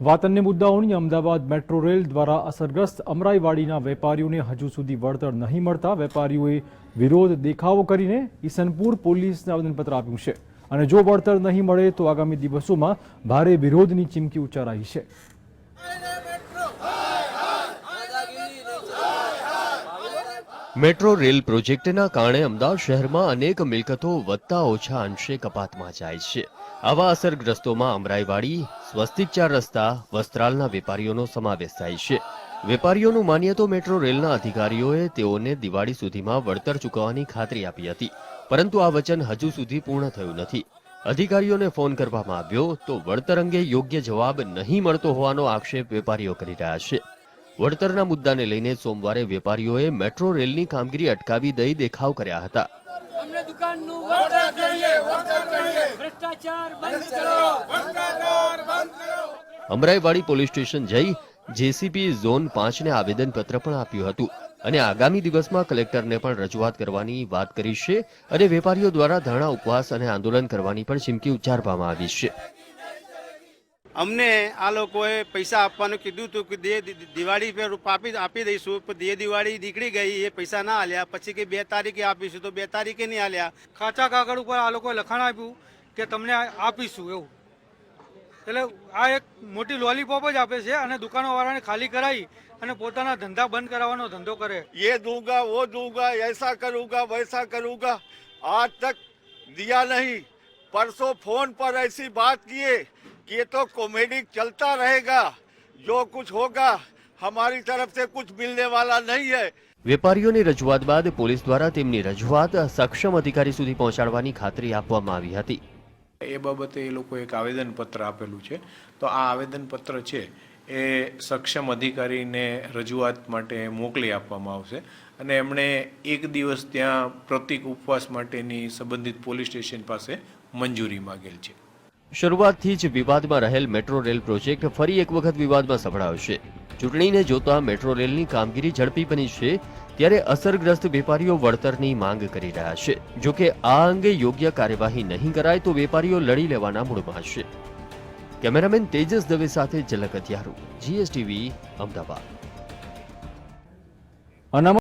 વાત અન્ય મુદ્દાઓની અમદાવાદ મેટ્રો રેલ દ્વારા અસરગ્રસ્ત અમરાઈવાડીના વેપારીઓને હજુ સુધી વળતર નહીં મળતા વેપારીઓએ વિરોધ દેખાવો કરીને ઈસનપુર પોલીસને આવેદનપત્ર આપ્યું છે. અને જો વળતર નહીં મળે તો આગામી દિવસોમાં ભારે વિરોધની ચીમકી ઉચ્ચારાઈ છે. મેટ્રો રેલ પ્રોજેક્ટના કારણે અમદાવાદ શહેરમાં અનેક મિલકતો વધતા ઓછા અંશે કપાતમાં જાય છે. આવા અસરગ્રસ્તોમાં અમરાઈવાડી, સ્વસ્તિક રસ્તા, વસ્ત્રાલના વેપારીઓનો સમાવેશ થાય છે. વેપારીઓનું માનીએ તો મેટ્રો રેલના અધિકારીઓએ તેઓને દિવાળી સુધીમાં વળતર ચૂકવવાની ખાતરી આપી હતી, પરંતુ આ વચન હજુ સુધી પૂર્ણ થયું નથી. અધિકારીઓને ફોન કરવામાં આવ્યો તો વળતર અંગે યોગ્ય જવાબ નહીં મળતો હોવાનો આક્ષેપ વેપારીઓ કરી રહ્યા છે. વળતરના મુદ્દાને લઈને સોમવારે વેપારીઓએ મેટ્રો રેલની કામગીરી અટકાવી દઈ દેખાવ કર્યા હતા. અમને દુકાનનું વળતર જોઈએ ભ્રષ્ટાચાર બંધ કરો. અમરાઈવાડી પોલીસ સ્ટેશન જઈ જેસીપી ઝોન પાંચને આવેદનપત્ર પણ આપ્યું હતું અને આગામી દિવસમાં કલેક્ટરને પણ રજૂઆત કરવાની વાત કરી છે અને વેપારીઓ દ્વારા ધરણા ઉપવાસ અને આંદોલન કરવાની પણ ચીમકી ઉચ્ચારવામાં આવી છે. અમને આ લોકોએ પૈસા આપવાનું કીધું હતું કે દે દિવાળી પર આપી આપી દઈશું પણ દે દિવાળી નીકળી ગઈ એ પૈસા ના આલ્યા. પછી કે બે તારીખે આપીશું તો બે તારીખે નહીં આલ્યા. ખાચા કાગળ ઉપર આ લોકોએ લખાણ આપ્યું કે તમને આપીશું એવું. એટલે આ એક મોટી લોલીપોપ જ આપે છે અને દુકાનોવાળાને ખાલી કરાવી અને પોતાના ધંધા બંધ કરાવવાનો ધંધો કરે. એ દૂંગા ઓ દૂંગા એસા કરૂંગા વૈસા કરૂંગા. આજ તક દિયા નહીં. પરસો ફોન પર એસી બાત કીએ. कि ये तो कॉमेडी चलता रहेगा जो कुछ होगा हमारी तरफ से कुछ मिलने वाला नहीं है વેપારીઓની રજૂઆત બાદ પોલીસ દ્વારા તેમની રજૂઆત સક્ષમ અધિકારી સુધી પહોંચાડવાની ખાતરી આપવામાં આવી હતી એ બાબતે એ લોકો એક આવેદનપત્ર આપેલું છે તો આ આવેદનપત્ર છે એ સક્ષમ અધિકારીને રજૂઆત માટે મોકલી આપવામાં આવશે અને એમણે એક દિવસ ત્યાં પ્રતિક ઉપવાસ માટેની સંબંધિત પોલીસ સ્ટેશન પાસે મંજૂરી માગેલ છે શરૂઆતથી જ વિવાદમાં રહેલ મેટ્રો રેલ પ્રોજેક્ટ ફરી એક વખત વિવાદમાં સંભળાયો છે ચૂંટણીને જોતા મેટ્રો રેલની કામગીરી ઝડપી બની છે, ત્યારે અસરગ્રસ્ત વેપારીઓ વળતરની માંગ કરી રહ્યા છે. જો કે આ અંગે યોગ્ય કાર્યવાહી નહીં કરાય તો વેપારીઓ લડી લેવાના મૂડમાં છે કેમેરામેન તેજસ દવે સાથે ઝલક હથિયારું, જીએસટીવી, અમદાવાદ.